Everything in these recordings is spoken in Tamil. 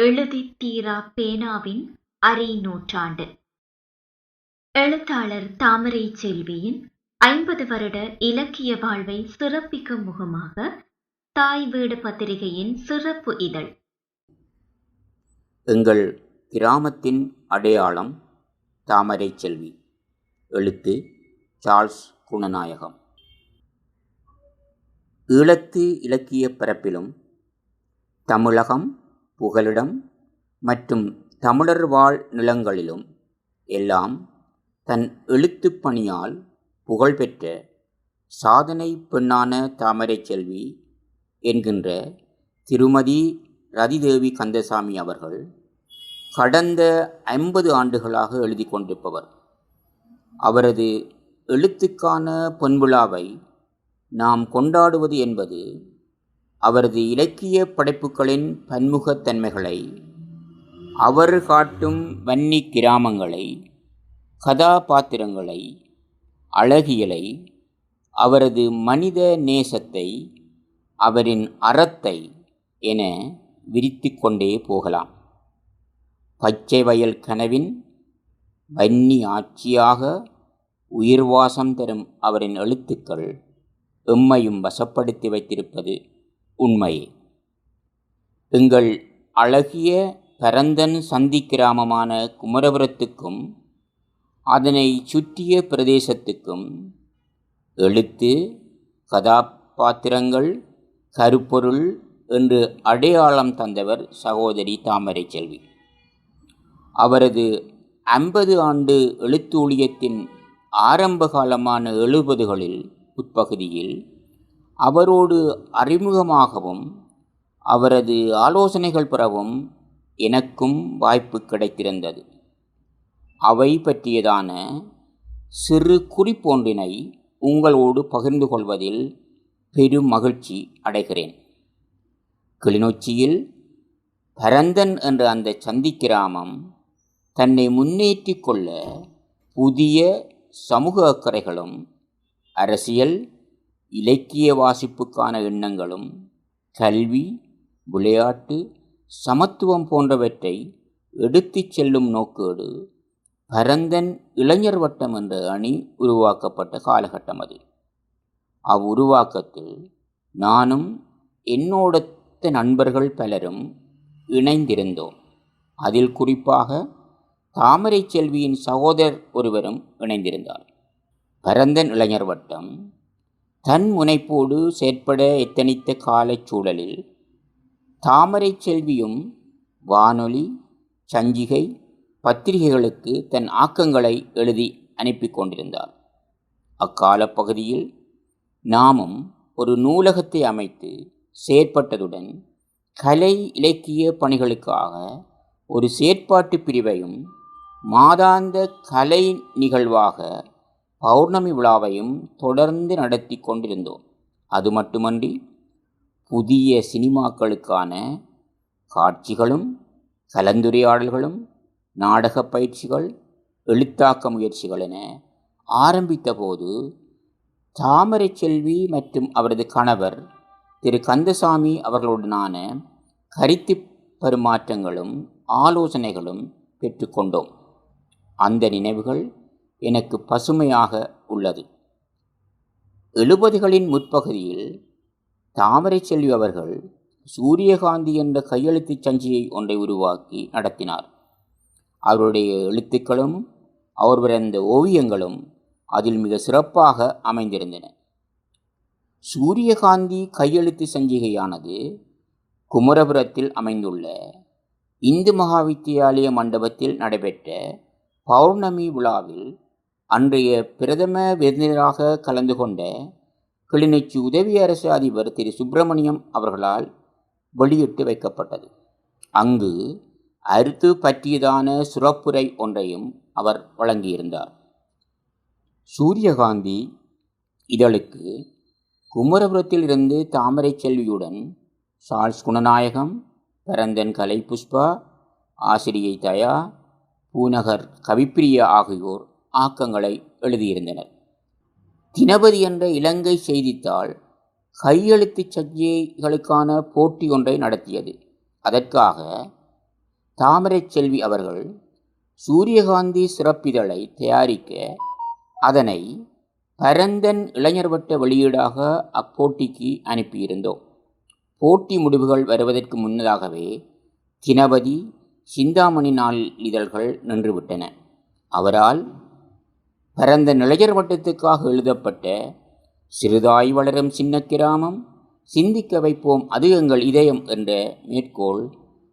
எழுதித் தீரா பேனாவின் அரை நூற்றாண்டு. எழுத்தாளர் தாமரை செல்வியின் ஐம்பது வருட இலக்கிய வாழ்வை சிறப்பிக்கும் முகமாக தாய் வீடு பத்திரிகையின் சிறப்பு இதழ். எங்கள் கிராமத்தின் அடையாளம் தாமரை செல்வி. எழுத்து சார்ல்ஸ் குணநாயகம். ஈழத்து இலக்கிய பரப்பிலும் தமிழகம் புகலிடம் மற்றும் தமிழர் வாழ் நிலங்களிலும் எல்லாம் தன் எழுத்துப் பணியால் புகழ்பெற்ற சாதனை பெண்ணான தாமரை செல்வி என்கின்ற திருமதி ரதிதேவி கந்தசாமி அவர்கள் கடந்த ஐம்பது ஆண்டுகளாக எழுதி கொண்டிருப்பவர். அவரது எழுத்துக்கான பொன்விழாவை நாம் கொண்டாடுவது என்பது அவரது இலக்கிய படைப்புகளின் பன்முகத்தன்மைகளை அவர் காட்டும் வன்னி கிராமங்களை கதாபாத்திரங்களை அழகியலை அவரது மனித நேசத்தை அவரின் அறத்தை என விரித்து கொண்டே போகலாம். பச்சை வயல் கனவின் வன்னி ஆட்சியாக உயிர்வாசம் தரும் அவரின் எழுத்துக்கள் எம்மையும் வசப்படுத்தி வைத்திருப்பது உண்மை. எங்கள் அழகிய பரந்தன் சந்தி கிராமமான குமரபுரத்துக்கும் அதனை சுற்றிய பிரதேசத்துக்கும் எழுத்து கதாபாத்திரங்கள் கருப்பொருள் என்று அடையாளம் தந்தவர் சகோதரி தாமரை செல்வி. அவரது ஐம்பது ஆண்டு எழுத்தூழியத்தின் ஆரம்ப காலமான எழுபதுகளில் உட்பகுதியில் அவரோடு அறிமுகமாகவும் அவரது ஆலோசனைகள் பெறவும் எனக்கும் வாய்ப்பு கிடைத்திருந்தது. அவை பற்றியதான சிறு குறிப்பொன்றினை உங்களோடு பகிர்ந்து கொள்வதில் பெரும் மகிழ்ச்சி அடைகிறேன். கிளிநொச்சியில் பரந்தன் என்ற அந்த சந்தி கிராமம் தன்னை முன்னேற்றிக் கொள்ள புதிய சமூக அக்கறைகளும் அரசியல் இலக்கிய வாசிப்புக்கான எண்ணங்களும் கல்வி விளையாட்டு சமத்துவம் போன்றவற்றை எடுத்துச் செல்லும் நோக்கோடு பரந்தன் இளைஞர் வட்டம் என்ற அணி உருவாக்கப்பட்ட காலகட்டம் அது. அவ்வுருவாக்கத்தில் நானும் என்னோடத்த நண்பர்கள் பலரும் இணைந்திருந்தோம். அதில் குறிப்பாக தாமரை செல்வியின் சகோதரர் ஒருவரும் இணைந்திருந்தார். பரந்தன் இளைஞர் வட்டம் தன் முனைப்போடு செயற்பட எத்தனித்த காலச் சூழலில் தாமரை செல்வியும் வானொலி சஞ்சிகை பத்திரிகைகளுக்கு தன் ஆக்கங்களை எழுதி அனுப்பி கொண்டிருந்தார். அக்கால பகுதியில் நாமும் ஒரு நூலகத்தை அமைத்து செயற்பட்டதுடன் கலை இலக்கிய பணிகளுக்காக ஒரு செயற்பாட்டு பிரிவையும் மாதாந்த கலை நிகழ்வாக பௌர்ணமி விழாவையும் தொடர்ந்து நடத்தி கொண்டிருந்தோம். அது மட்டுமன்றி புதிய சினிமாக்களுக்கான காட்சிகளும் கலந்துரையாடல்களும் நாடக பயிற்சிகள் எழுத்தாக்க முயற்சிகள் என ஆரம்பித்தபோது தாமரை செல்வி மற்றும் அவரது கணவர் திரு. கந்தசாமி அவர்களுடனான கருத்து பரிமாற்றங்களும் ஆலோசனைகளும் பெற்றுக்கொண்டோம் அந்த நினைவுகள் எனக்கு பசுமையாக உள்ளது. எழுபதுகளின் முற்பகுதியில் தாமரை செல்வி அவர்கள் சூரியகாந்தி என்ற கையெழுத்துச் சஞ்சிகை ஒன்றை உருவாக்கி நடத்தினார். அவருடைய எழுத்துக்களும் அவர் வரைந்த ஓவியங்களும் அதில் மிக சிறப்பாக அமைந்திருந்தன. சூரியகாந்தி கையெழுத்து சஞ்சிகையானது குமரபுரத்தில் அமைந்துள்ள இந்து மகாவித்தியாலய மண்டபத்தில் நடைபெற்ற பௌர்ணமி விழாவில் அன்றைய பிரதம விருந்தினராக கலந்து கொண்ட கிளிநொச்சி உதவி அரசு அதிபர் திரு. சுப்பிரமணியம் அவர்களால் வெளியிட்டு வைக்கப்பட்டது. அங்கு அறுத்து பற்றியதான சுரப்புரை ஒன்றையும் அவர் வழங்கியிருந்தார். சூரியகாந்தி இதழுக்கு குமரபுரத்தில் இருந்து தாமரை செல்வியுடன் சார்ஸ் குணநாயகம் பரந்தன் கலை புஷ்பா ஆசிரியை தயா பூநகர் கவிப்பிரியா ஆகியோர் ஆக்கங்களை எழுதியிருந்தனர். தினபதி என்ற இலங்கை செய்தித்தாள் கையெழுத்துச் சஜ்ஜைகளுக்கான போட்டி ஒன்றை நடத்தியது. அதற்காக தாமரை செல்வி அவர்கள் சூரியகாந்தி சிறப்பிதழை தயாரிக்க அதனை பரந்தன் இளைஞர் வட்ட வெளியீடாக அப்போட்டிக்கு அனுப்பியிருந்தோம். போட்டி முடிவுகள் வருவதற்கு முன்னதாகவே தினபதி சிந்தாமணி நாள் இதழ்கள் நின்றுவிட்டன. அவரால் பரந்த நிலையர் வட்டத்துக்காக எழுதப்பட்ட சிறுதாய் வளரும் சின்ன கிராமம் சிந்திக்க வைப்போம் அது எங்கள் இதயம் என்ற மேற்கோள்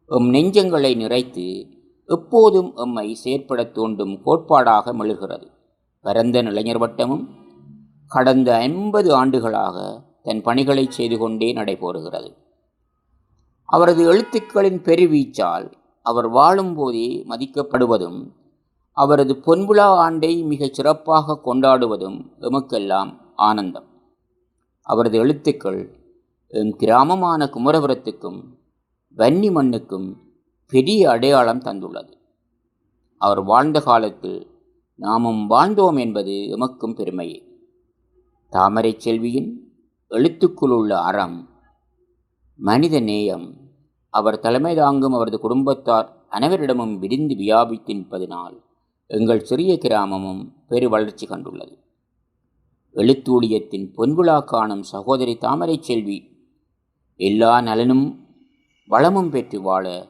எம் நெஞ்சங்களை நிறைத்து எப்போதும் எம்மை செயற்படத் தூண்டும் கோட்பாடாக மெழுகிறது. பரந்த இளைஞர் வட்டமும் கடந்த ஐம்பது ஆண்டுகளாக தன் பணிகளை செய்து கொண்டே நடைபெறுகிறது அவரது எழுத்துக்களின் பெருவீச்சால் அவர் வாழும்போதே மதிக்கப்படுவதும் அவரது பொன்விழா ஆண்டை மிகச் சிறப்பாக கொண்டாடுவதும் எமக்கெல்லாம் ஆனந்தம். அவரது எழுத்துக்கள் எம் கிராமமான குமரபுரத்துக்கும் வன்னி மண்ணுக்கும் பெரிய அடையாளம் தந்துள்ளது. அவர் வாழ்ந்த காலத்தில் நாமும் வாழ்ந்தோம் என்பது எமக்கும் பெருமையே. தாமரை செல்வியின் எழுத்துக்குள் உள்ள அறம் மனித நேயம் அவர் தலைமை தாங்கும் அவரது குடும்பத்தார் அனைவரிடமும் விரிந்து வியாபித்தின்பதனால் எங்கள் சிறிய கிராமமும் பெரு வளர்ச்சி கண்டுள்ளது. எழுத்தூழியத்தின் பொன்விழா காணும் சகோதரி தாமரை செல்வி எல்லா நலனும் வளமும் பெற்று வாழ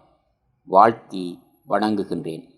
வாழ்த்தி வணங்குகின்றேன்.